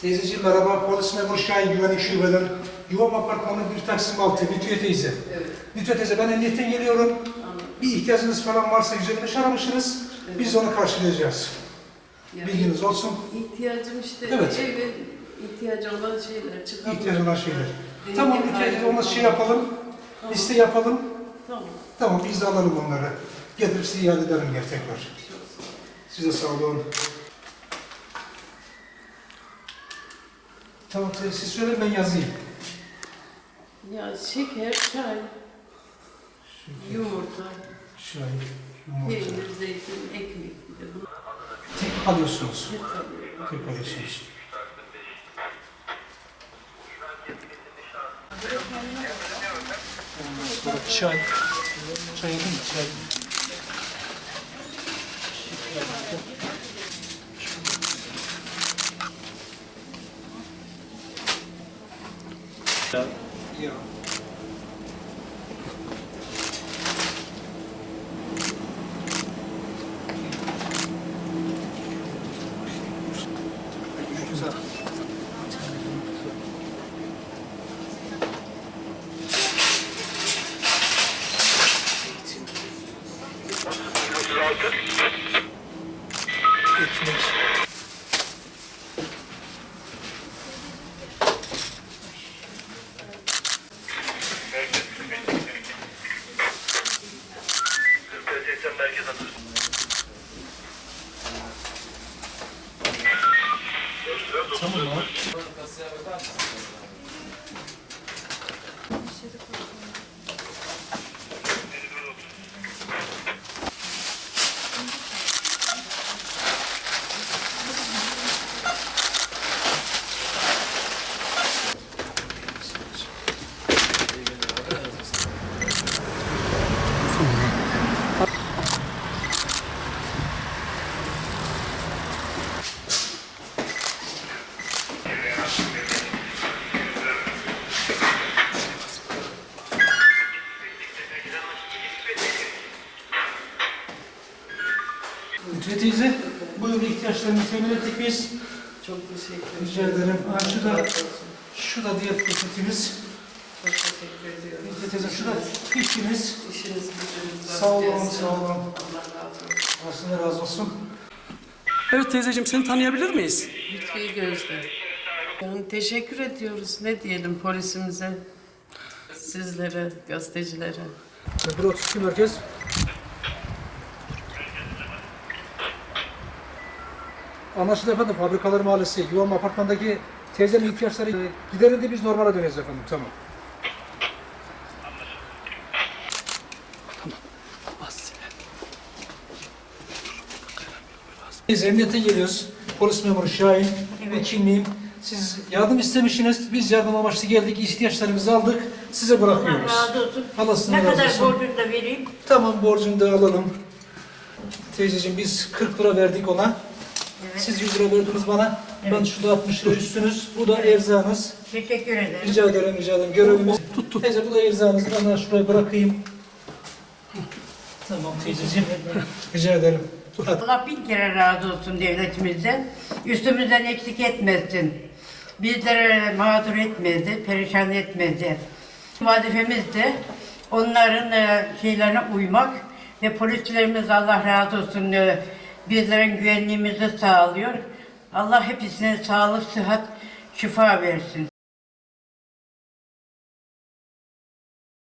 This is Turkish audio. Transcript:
Teyzeciğim merhaba, polis memuru Şahin Güvenlik Şube'den. Yuvam Apartmanı bir Taksim altı, Lütfiye teyze. Evet. Lütfiye teyze ben emniyetten geliyorum. Anladım. Bir ihtiyacınız falan varsa güzelmiş aramışsınız. Biz de onu karşılayacağız. Yani Bilginiz olsun. ihtiyacım işte Evet. eve ihtiyacı olan şeyler çıkardım. İhtiyacı olan şeyler. Benim Tamam Lütfiye teyze şey yapalım. Tamam. Liste yapalım. Tamam. Tamam biz de alalım onları. Getirip size iade ederim tekrar. Size sağ olun. Tamam siz söyleyin ben yazayım. Ya şeker, çay, yumurta, Şöyle yumurta. peynir, zeytin, ekmek bir de bunu Tek alıyorsunuz. hep alıyorum. Tek alıyorsunuz. Sonra çay. Çay alayım mı? Çay. Ya. Tamam mı? Lütfiye teyze, buyurun ihtiyaçlarını temin ettik biz. Çok teşekkür Rica ederim. ederim. Ha, şu da, şu da diğer paketimiz. Çok teşekkür ediyorum. Lütfiye teyze, şu da fişiniz. İşiniz gücünüz Sağ olun, gelsin. sağ olun. Allah razı olsun. Allah razı olsun. Evet teyzeciğim seni tanıyabilir miyiz? Lütfi Gözde. Yani teşekkür ediyoruz. Ne diyelim polisimize, sizlere, gazetecilere. 132 merkez. Anlaşıldı efendim. Fabrikalar Mahallesi, Yuvam Apartman'daki teyzenin ihtiyaçları giderildi. Biz normale döneceğiz efendim. Tamam. Biz emniyetten geliyoruz. Polis memuru Şahin ve kimliğim. Siz yardım istemişsiniz. Biz yardım amaçlı geldik. ihtiyaçlarımızı aldık. Size Allah bırakıyoruz. razı olsun. Allah sizden Ne razı kadar olsun. borcunu da vereyim. Tamam borcunu da alalım. Teyzeciğim biz 40 lira verdik ona. Evet. Siz 100 lira verdiniz bana. Ben Evet. şu da 60 lira üstünüz. Bu da erzağınız. Teşekkür ederim. Rica ederim, rica ederim. Görevimiz. Tut tut. Teyze bu da erzağınız. Ben de şuraya bırakayım. Tamam teyzeciğim. rica ederim. Allah bin kere razı olsun devletimizden. Üstümüzden eksik etmesin. Bizlere mağdur etmedi, perişan etmedi. Vazifemiz de onların e, şeylerine uymak ve polislerimiz Allah razı olsun e, bizlerin güvenliğimizi sağlıyor. Allah hepsine sağlık, sıhhat, şifa versin.